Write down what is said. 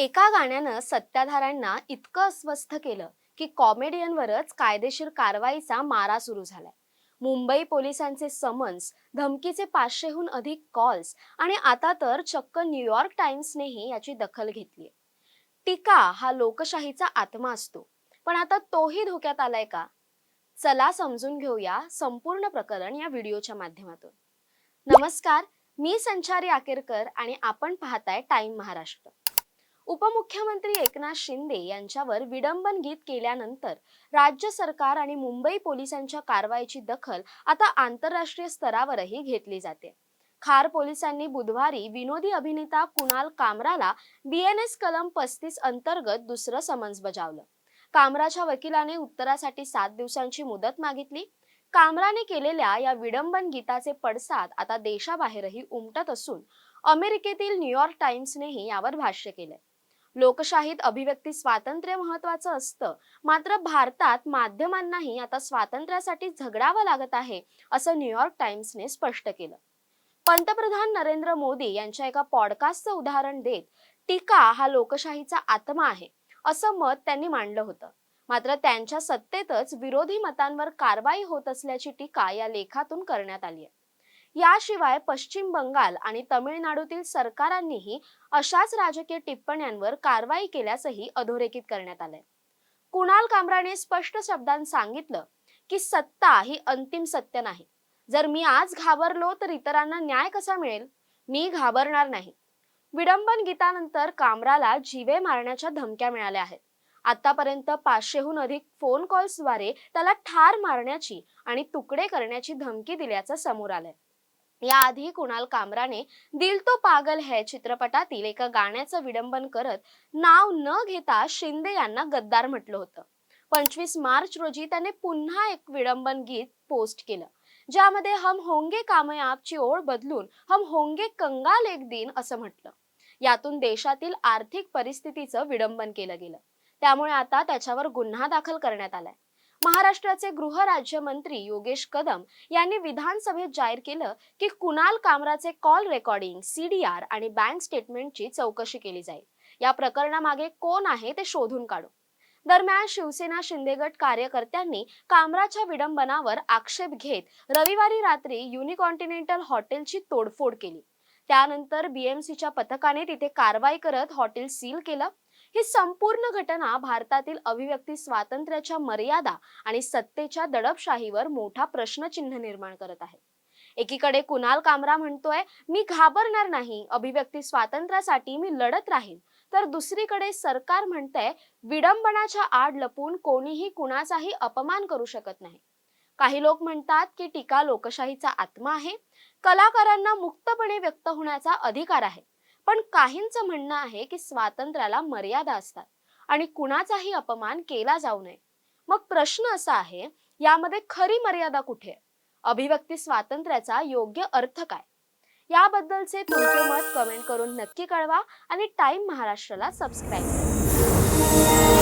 एका गाण्यानं सत्ताधाऱ्यांना इतकं अस्वस्थ केलं की कॉमेडियनवरच कायदेशीर कारवाईचा मारा सुरू झालाय. मुंबई पोलिसांचे समन्स धमकीचे पाचशेहून अधिक कॉल्स आणि आता तर चक्क न्यूयॉर्क टाइम्सनेही याची दखल घेतली टीका हा लोकशाहीचा आत्मा असतो. पण आता तोही धोक्यात आलाय का? चला समजून घेऊया संपूर्ण प्रकरण या व्हिडिओच्या माध्यमातून. नमस्कार मी संचारी आकेरकर आणि आपण पाहताय टाइम महाराष्ट्र. उपमुख्यमंत्री एकनाथ शिंदे यांच्यावर विडंबन गीत केल्यानंतर राज्य सरकार आणि मुंबई पोलिसांच्या कारवाईची दखल आता आंतरराष्ट्रीय स्तरावरही घेतली जाते. खार पोलिसांनी बुधवारी विनोदी अभिनेता कुणाल कामराला बीएनएस कलम पस्तीस अंतर्गत दुसरं समन्स बजावलं. कामराच्या वकिलाने उत्तरासाठी सात दिवसांची मुदत मागितली. कामराने केलेल्या या विडंबन गीताचे पडसाद आता देशाबाहेरही उमटत असून अमेरिकेतील न्यूयॉर्क टाइम्सनेही यावर भाष्य केलंय. लोकशाहीत अभिव्यक्ती स्वातंत्र्य महत्वाचं असतं. मात्र भारतात माध्यमांनाही आता स्वातंत्र्यासाठी झगडावं लागत आहे असं न्यूयॉर्क टाइम्सने स्पष्ट केलं. पंतप्रधान नरेंद्र मोदी यांच्या एका पॉडकास्टचं उदाहरण देत टीका हा लोकशाहीचा आत्मा आहे असं मत त्यांनी मांडलं होतं. मात्र त्यांच्या सत्तेतच विरोधी मतांवर कारवाई होत असल्याची टीका या लेखातून करण्यात आली आहे. याशिवाय पश्चिम बंगाल आणि तमिळनाडूतील सरकारांनीही अशाच राजकीय टिप्पण्यांवर कारवाई केल्याचंही अधोरेखित करण्यात आलंय. कुणाल कामराने स्पष्ट शब्दांत सांगितलं की सत्ता ही अंतिम सत्य नाही. जर मी आज घाबरलो तर इतरांना न्याय कसा मिळेल? मी घाबरणार नाही. विडंबन गीतानंतर कामराला जीवे मारण्याच्या धमक्या मिळाल्या आहेत. आतापर्यंत पाचशेहून अधिक फोन कॉल्सद्वारे त्याला ठार मारण्याची आणि तुकडे करण्याची धमकी दिल्याचं समोर आलंय. याआधी कुणाल कामराने दिल तो पागल है चित्रपटातील एका गाण्याचं विडंबन करत नाव न घेता शिंदे यांना गद्दार म्हटलं होतं. पंचवीस मार्च रोजी त्याने पुन्हा एक विडंबन गीत पोस्ट केलं ज्यामध्ये हम होंगे कामयाबची ओळ बदलून हम होंगे कंगाल एक दिन असं म्हटलं. यातून देशातील आर्थिक परिस्थितीचं विडंबन केलं गेलं. त्यामुळे आता त्याच्यावर गुन्हा दाखल करण्यात आलाय. महाराष्ट्राचे गृहराज्यमंत्री योगेश कदम यांनी विधानसभेत जाहीर केलं की कुणाल कामराचे कॉल रेकॉर्डिंग सीडीआर आणि बँक स्टेटमेंटची चौकशी केली जाईल. या प्रकरणामागे कोण आहे ते शोधून काढू. दरम्यान शिवसेना शिंदेगट कार्यकर्त्यांनी कामराच्या विडंबनावर आक्षेप घेत रविवारी रात्री युनिकॉन्टिनेंटल हॉटेलची तोडफोड केली. त्यानंतर बीएमसीच्या पथकाने तिथे कारवाई करत हॉटेल सील केलं. ही संपूर्ण घटना भारतातील अभिव्यक्ती स्वातंत्र्याच्या मर्यादा आणि सत्तेच्या दडपशाहीवर मोठा प्रश्नचिन्ह निर्माण करत आहे. एकीकडे कुणाल कामरा म्हणतोय मी घाबरणार नाही अभिव्यक्ती स्वातंत्र्यासाठी मी लढत राहीन. तर दुसरीकडे सरकार म्हणतंय विडंबनाच्या आड लपून कोणीही कुणाचाही अपमान करू शकत नाही. काही लोक म्हणतात की टीका लोकशाहीचा आत्मा आहे. कलाकारांना मुक्तपणे व्यक्त होण्याचा अधिकार आहे. पण काहींचं म्हणणं आहे की स्वातंत्र्याला मर्यादा असतात आणि कुणाचाही अपमान केला जाऊ नये. मग प्रश्न असा आहे यामध्ये खरी मर्यादा कुठे? आहे अभिव्यक्ती स्वातंत्र्याचा योग्य अर्थ काय? याबद्दलचे तुमचे मत कमेंट करून नक्की कळवा आणि टाइम महाराष्ट्राला सबस्क्राईब करा.